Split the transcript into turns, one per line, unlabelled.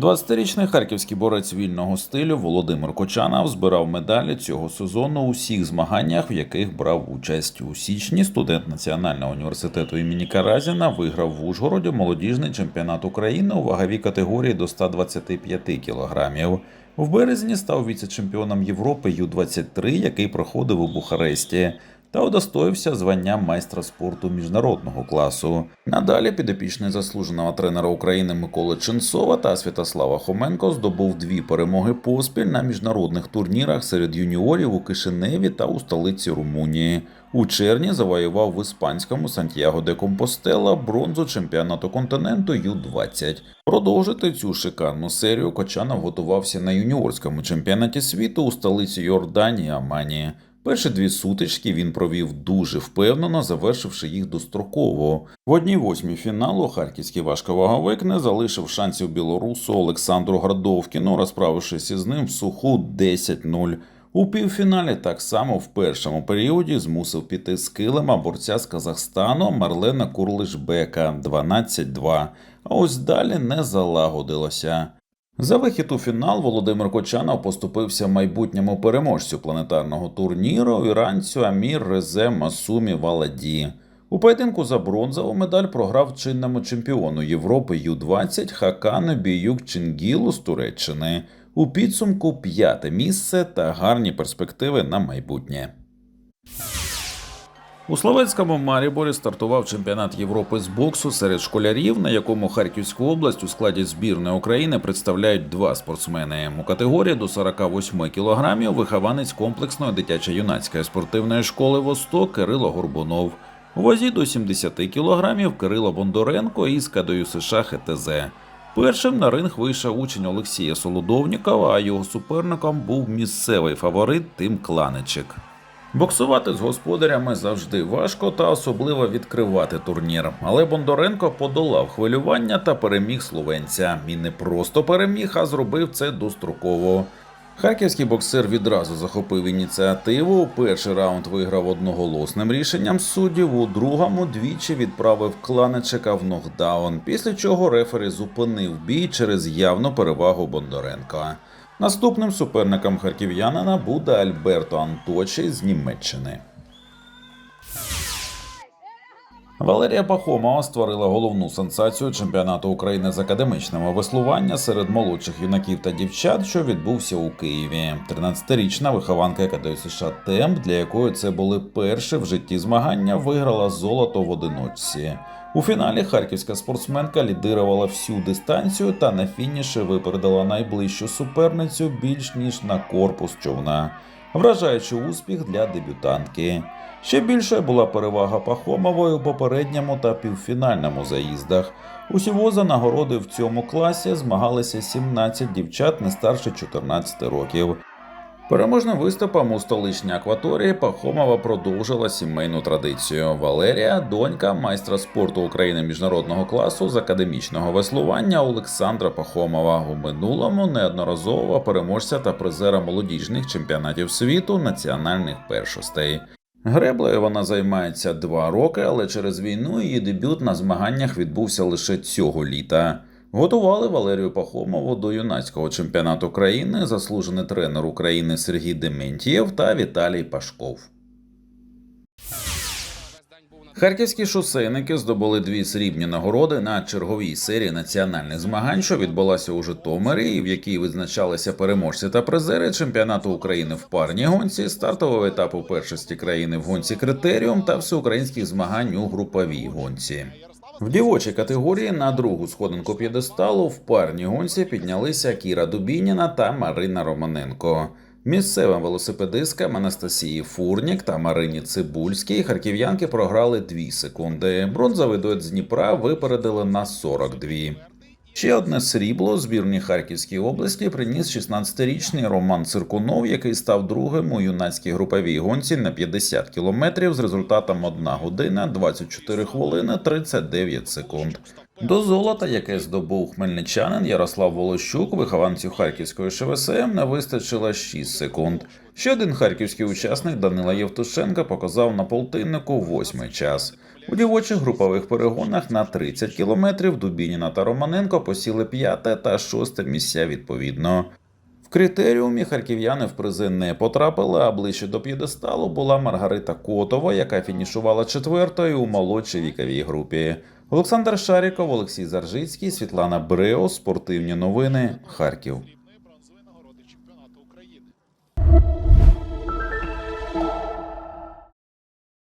20-річний харківський борець вільного стилю Володимир Кочанов збирав медалі цього сезону у всіх змаганнях, в яких брав участь у січні. Студент Національного університету імені Каразіна виграв в Ужгороді молодіжний чемпіонат України у ваговій категорії до 125 кілограмів. В березні став віце-чемпіоном Європи Ю-23, який проходив у Бухаресті, та удостоївся звання майстра спорту міжнародного класу. Надалі підопічний заслуженого тренера України Миколи Ченцова та Святослава Хоменко здобув дві перемоги поспіль на міжнародних турнірах серед юніорів у Кишиневі та у столиці Румунії. У червні завоював в іспанському Сантьяго де Компостела бронзу чемпіонату континенту Ю-20. Продовжити цю шикарну серію Кочанов готувався на юніорському чемпіонаті світу у столиці Йорданії Амані. Перші дві сутички він провів дуже впевнено, завершивши їх достроково. В одній восьмій фіналу харківський важковаговик не залишив шансів білорусу Олександру Градовкіну, розправившись із ним в суху 10-0. У півфіналі так само в першому періоді змусив піти з килима борця з Казахстану Марлена Курлишбека 12-2. А ось далі не залагодилося. За вихід у фінал Володимир Кочанов поступився майбутньому переможцю планетарного турніру іранцю Амір Резе Масумі Валаді. У поєдинку за бронзову медаль програв чинному чемпіону Європи Ю-20 Хакану Біюк Чингілу з Туреччини. У підсумку п'яте місце та гарні перспективи на майбутнє. У Словенському Маріборі стартував чемпіонат Європи з боксу серед школярів, на якому Харківську область у складі збірної України представляють два спортсмени. У категорії до 48 кілограмів вихованець комплексної дитячо-юнацької спортивної школи Восток Кирило Горбунов. У вазі до 70 кілограмів Кирило Бондаренко із кадою США ХТЗ. Першим на ринг вийшов учень Олексія Солодовнікова, а його суперником був місцевий фаворит Тим Кланичик. Боксувати з господарями завжди важко та особливо відкривати турнір. Але Бондаренко подолав хвилювання та переміг словенця. І не просто переміг, а зробив це достроково. Харківський боксер відразу захопив ініціативу. Перший раунд виграв одноголосним рішенням суддів, у другому двічі відправив кланечика в нокдаун, після чого рефері зупинив бій через явну перевагу Бондаренка. Наступним суперником харків'янина буде Альберто Анточі з Німеччини. Валерія Пахомова створила головну сенсацію чемпіонату України з академічного веслування серед молодших юнаків та дівчат, що відбувся у Києві. 13-річна вихованка КДЮ США Темп, для якої це були перші в житті змагання, виграла золото в одиночці. У фіналі харківська спортсменка лідирувала всю дистанцію та на фініші випередила найближчу суперницю більш ніж на корпус човна, вражаючи успіх для дебютантки. Ще більше була перевага Пахомової у попередньому та півфінальному заїздах. Усього за нагороди в цьому класі змагалися 17 дівчат не старше 14 років. Переможним виступом у столичній акваторії Пахомова продовжила сімейну традицію. Валерія, донька майстра спорту України міжнародного класу з академічного веслування Олександра Пахомова. У минулому неодноразового переможця та призера молодіжних чемпіонатів світу національних першостей. Греблею вона займається два роки, але через війну її дебют на змаганнях відбувся лише цього літа. Готували Валерію Пахомову до юнацького чемпіонату країни заслужений тренер України Сергій Дементієв та Віталій Пашков. Харківські шосейники здобули дві срібні нагороди на черговій серії національних змагань, що відбулася у Житомирі, і в якій визначалися переможці та призери чемпіонату України в парній гонці, стартового етапу першості країни в гонці критеріум та всеукраїнських змагань у груповій гонці. В дівочій категорії на другу сходинку п'єдесталу в парній гонці піднялися Кіра Дубініна та Марина Романенко. Місцевим велосипедисткам Анастасії Фурнік та Марині Цибульській харків'янки програли 2 секунди. Бронзовий дует з Дніпра випередили на 42. Ще одне срібло збірні Харківській області приніс 16-річний Роман Циркунов, який став другим у юнацькій груповій гонці на 50 кілометрів з результатом 1 година 24 хвилини 39 секунд. До золота, яке здобув хмельничанин Ярослав Волощук, вихованцю Харківської ШВСМ, не вистачило 6 секунд. Ще один харківський учасник Данила Євтушенка показав на полтиннику восьмий час. У дівочих групових перегонах на 30 кілометрів Дубініна та Романенко посіли п'яте та шосте місця відповідно. В критеріумі харків'яни в призи не потрапили, а ближче до п'єдесталу була Маргарита Котова, яка фінішувала четвертою у молодшій віковій групі. Олександр Шаріков, Олексій Заржицький, Світлана Брео, спортивні новини, Харків.